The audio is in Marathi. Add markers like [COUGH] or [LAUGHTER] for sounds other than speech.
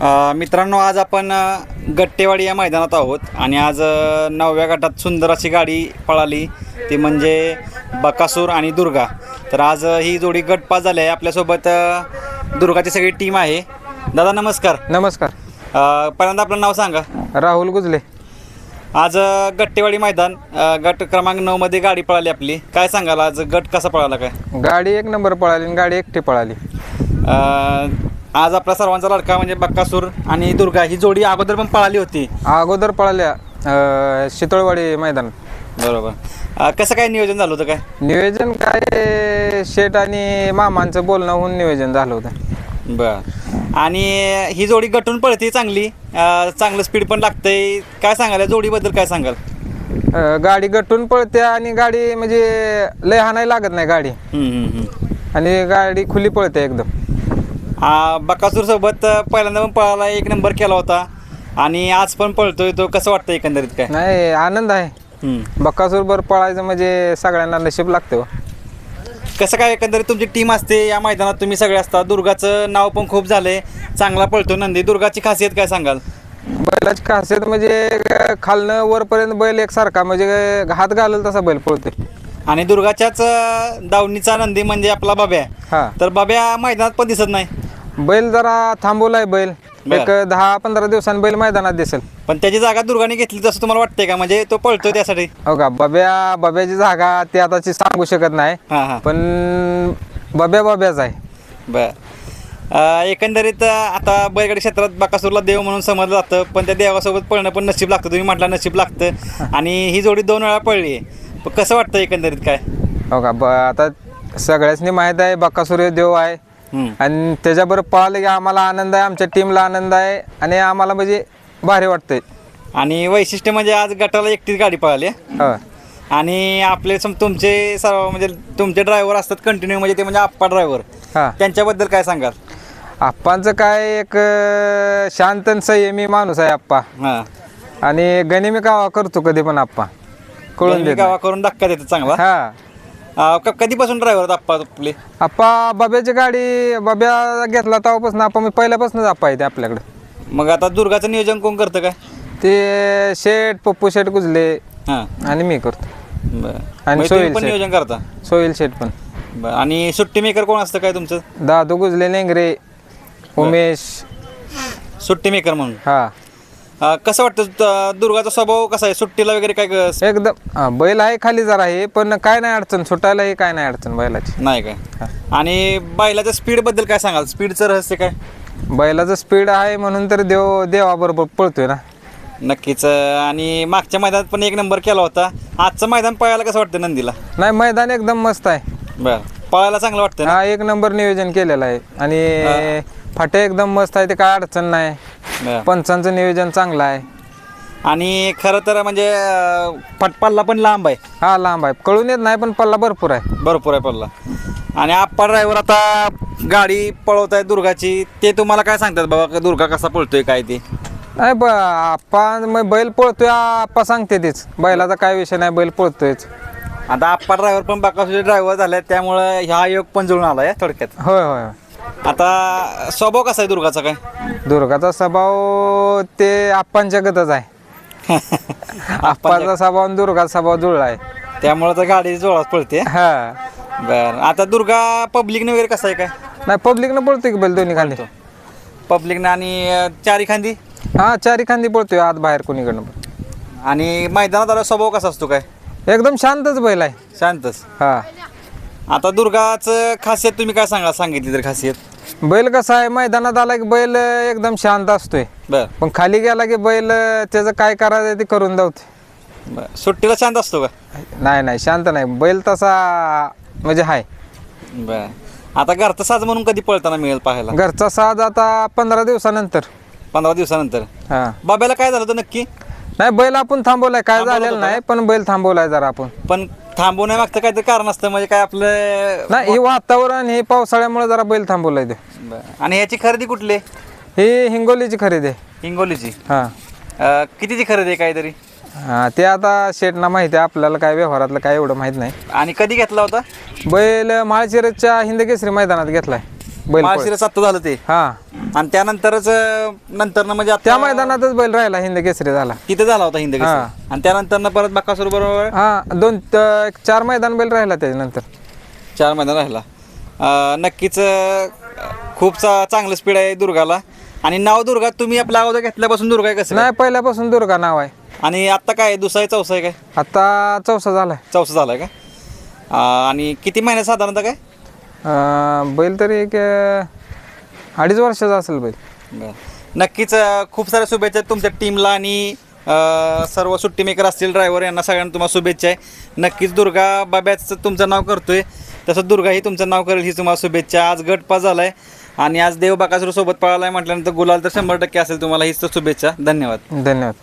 अ, मित्रांनो आज आपण अ, गट्टेवाडी या मैदानात आहोत आणि आज अ, नवव्या गटात सुंदर अशी गाडी पळाली. ती म्हणजे बकासूर आणि दुर्गा. तर आज अ, ही जोडी गटपास झाली आहे. आपल्यासोबत अ, दुर्गाची सगळी टीम आहे. दादा नमस्कार. नमस्कार. अ, पहिल्यांदा आपलं नाव सांगा. राहुल गुजले. आज अ, गट्टेवाडी मैदान अ, गट क्रमांक नऊमध्ये गाडी पळाली आपली. काय सांगाल? आज गट कसा पळाला काय? गाडी एक नंबर पळाली आणि गाडी एकटी पळाली. अ, आज आपला सर्वांचा लडका म्हणजे बक्कासूर आणि दुर्गा ही जोडी अगोदर पण पळाली होती. अगोदर पळाल्या अं, शितोळवाडी मैदानात बरोबर. अ, कसं काय नियोजन झालं होतं काय? नियोजन काय शेट आणि मामांचं बोलणं होऊन नियोजन झालं होतं. बर. आणि ही जोडी गटून पळते चांगली. अ, चांगलं स्पीड पण लागतंय. काय सांगाल या जोडीबद्दल काय सांगाल? अं, गाडी गटून पळते आणि गाडी म्हणजे लय हाणायला लागत नाही गाडी. हम्म, हम्म, हम्म. आणि गाडी खुली पळते एकदम. आ, बकासूर सोबत अ, पहिल्यांदा पण पळाला एक नंबर केला होता. आणि आज पण पळतोय तो. कसं वाटतं एकंदरीत काय? नाही आनंद आहे. हम्म. बक्कासूर बरं पळायचं म्हणजे सगळ्यांना नशीब लागते हो. कसं काय एकंदरीत तुमची टीम असते? या मैदानात तुम्ही सगळे असता. दुर्गाचं नाव पण खूप झालंय. चांगला पळतो नंदी. दुर्गाची खासियत काय सांगाल? बैलाची खासियत म्हणजे खालनं वरपर्यंत बैल एकसारखा. म्हणजे हात घालेल तसा बैल पळते आणि दुर्गाच्याच दावणीचा नंदी म्हणजे आपला बाब्या. हा. तर बाब्या मैदानात पण दिसत नाही. बैल जरा थांबवलाय बैल. बर. एक दहा पंधरा दिवसांनी बैल मैदानात दिसेल. पण त्याची जागा दुर्गाने घेतली तसं तुम्हाला वाटतंय का? म्हणजे तो पळतोय त्यासाठी. हो का? बब्या बब्याची जागा ते आताची सांगू शकत नाही. हां हां. पण बब्या बब्याच आहे. बर. अ, एकंदरीत अ, आता बैलगाडी क्षेत्रात बाकासूरला देव म्हणून समजलं जातं पण त्या देवासोबत पळणं पण नशीब लागतं. तुम्ही म्हटलं नशीब लागतं. आणि ही जोडी दोन वेळा पळली आहे. कसं वाटतं एकंदरीत काय? हो का? ब आता सगळ्यासनी माहीत आहे बक्कासूर्य देव आहे. आणि त्याच्याबरोबर पळालं की आम्हाला आनंद आहे आमच्या टीमला आनंद आहे आणि आम्हाला म्हणजे भारी वाटतंय. आणि वैशिष्ट्य म्हणजे आज गटाला एकटीच गाडी पळाली. हो. आणि आपले सम तुमचे सर्व म्हणजे तुमचे ड्रायव्हर असतात कंटिन्यू म्हणजे ते म्हणजे आप्पा ड्रायव्हर हां. त्यांच्याबद्दल काय सांगाल? आप्पांचं काय एक अं, शांत आणि संयमी माणूस आहे आप्पा. हां. आणि गनिमी कावा करतो कधी पण आप्पा. कळून देत गावा करून धक्का देतो चांगला. हा. अ, क- कधीपासून ड्रायव्हर आप्पा आपले? आप्पा बाब्याची गाडी बाब्या घेतला तेव्हापासून आप्पा मी पहिल्यापासूनच आप्पा येते आपल्याकडे. मग आता दुर्गाचं नियोजन कोण करतं काय? ते शेठ पप्पू शेठ गुजले हां. आणि मी करतो. बरं. आणि तुम्ही सोहेल पण. नियोजन करता? सोहेल शेठ पण. बरं. आणि सुट्टी मेकर कोण असतं काय तुमचं? दादू गुजले लेंगरे उमेश. सुट्टी मेकर म्हणून? हा. अं, कसं वाटतं त- दुर्गाचा स्वभाव कसा आहे? सुट्टीला वगैरे काय ग- एकदम हा, बैल आहे खाली जरा आहे पण काय नाही अडचण सुटायलाही काय नाही अडचण बैलाची. नाही काय? आणि बैलाच्या स्पीडबद्दल काय सांगाल? स्पीडचं रहस्य काय? बैलाचं स्पीड आहे म्हणून तर देव देवाबरोबर पळतोय ना. नक्कीच. अं, आणि मागच्या मैदानात पण एक नंबर केला होता. आजचं मैदान पळायला कसं वाटतं नंदीला? नाही मैदान एकदम मस्त आहे. बरं. पळायला चांगलं वाटतं ना? हा एक नंबर नियोजन केलेलं आहे. आणि फाटे एकदम मस्त आहे ते काय अडचण नाही. बरं. पंचांचं नियोजन चांगलं आहे. आणि खरं तर म्हणजे अं, फट पल्ला पण लांब आहे. हा लांब आहे. कळून येत नाही पण पल्ला भरपूर आहे. भरपूर आहे पल्ला. आणि आप्पा ड्रायव्हर आता गाडी पळवत आहे दुर्गाची. ते तुम्हाला काय सांगतात बाबा का दुर्गा कसा पळतोय काय ते? नाही ब आप्पा मग बैल पळतोय आप्पा सांगते तेच. बैलाचा काय विषय नाही बैल पळतोयच. आता आप्पा ड्रायव्हर पण बाकासुचे ड्रायव्हर झाले त्यामुळं ह्या योग पण जुळून आला आहे थोडक्यात. होय होय होय. आता स्वभाव कसा आहे दुर्गाचा काय? दुर्गाचा स्वभाव ते आप्पांच्या गतच आहे. [LAUGHS] आप्पाचा स्वभाव आणि दुर्गाचा स्वभाव जुळला आहे. त्यामुळं तर गाडी जोरात पळते. हा. बर. आता दुर्गा पब्लिकने वगैरे कसं आहे काय? नाही पब्लिकनं पळतोय की बैल दोन्ही खांदी? पब्लिकने आणि अं, चारी खांदी? हा चारी खांदी पळतोय आत बाहेर कोणीकडनं पण. आणि मैदानात आला स्वभाव कसा असतो काय? एकदम शांतच बैल आहे. शांतच. हा. आता दुर्गाचं खासियत तुम्ही काय सांगा सांगितली तर खासियत? बैल कसा आहे मैदानात आला की बैल एकदम शांत असतोय. बर. पण खाली गेला की बैल त्याचं काय करायचं ते करून बर. सुट्टीला शांत असतो का? नाही नाही शांत नाही. बैल तसा म्हणजे हाय. बर. आता घरचा साज म्हणून कधी पळताना मिळेल पाहायला? घरचा साज आता पंधरा दिवसानंतर. पंधरा दिवसानंतर? हा. बाब्याला काय झालं होतं नक्की? नाही बैल आपण थांबवलाय. काय झालेलं नाही पण बैल थांबवलाय जरा आपण. पण थांबवण्यामागचं काहीतरी कारण असतं म्हणजे काय आपलं नाही हे वातावरण हे पावसाळ्यामुळे जरा बैल थांबवलाय ते. बरं. आणि ह्याची खरेदी कुठली? आहे? ही हिंगोलीची खरेदी आहे. हिंगोलीची? हा. अं, कितीची खरेदी आहे काहीतरी? हा ते आता शेटना माहिती आहे आपल्याला काय व्यवहारातलं काय एवढं माहीत नाही. आणि कधी घेतला होता? बैल माळशिरसच्या हिंदकेसरी मैदानात घेतलाय. बैल माळशिरस आत्ता झालं ते. हा. आणि त्यानंतरच नंतर म्हणजे त्या आता मैदानातच बैल राहिला हिंद केसरी झाला. तिथे झाला होता हिंद केसरी. आणि त्यानंतर परत बकासूर बरोबर? हा दोन त- एक चार मैदान बैल राहिला त्याच्यानंतर. चार महिना राहिला. अं, नक्कीच अं, खूप चा- चांगलं स्पीड आहे दुर्गाला. आणि नाव दुर्गा तुम्ही आपल्या अगोदर घेतल्यापासून दुर्गा आहे कसं? काय? नाही पहिल्यापासून दुर्गा नाव आहे. आणि आता काय दुसरा आहे चौसा आहे काय? आता चौसा झालाय. चौसा झाला आहे का? अं, आणि किती महिने साधारणतः काय? अं, बैल तरी एक अं, अडीच वर्षाचा असेल बैल. बरं. नक्कीच अं, खूप साऱ्या शुभेच्छा आहेत तुमच्या टीमला आणि अं, सर्व सुट्टी मेकर असतील ड्रायव्हर यांना सगळ्यांना तुम्हाला शुभेच्छा आहे. नक्कीच दुर्गा बाब्याचं तुमचं नाव करतोय. तसं दुर्गा ही तुमचं नाव करेल ही तुम्हाला शुभेच्छा. आज गटपास झाला आहे आणि आज देव बाकासूर सोबत पळाला आहे म्हटल्यानंतर गुलाल तर शंभर टक्के असेल तुम्हाला हीच तर शुभेच्छा. धन्यवाद. धन्यवाद.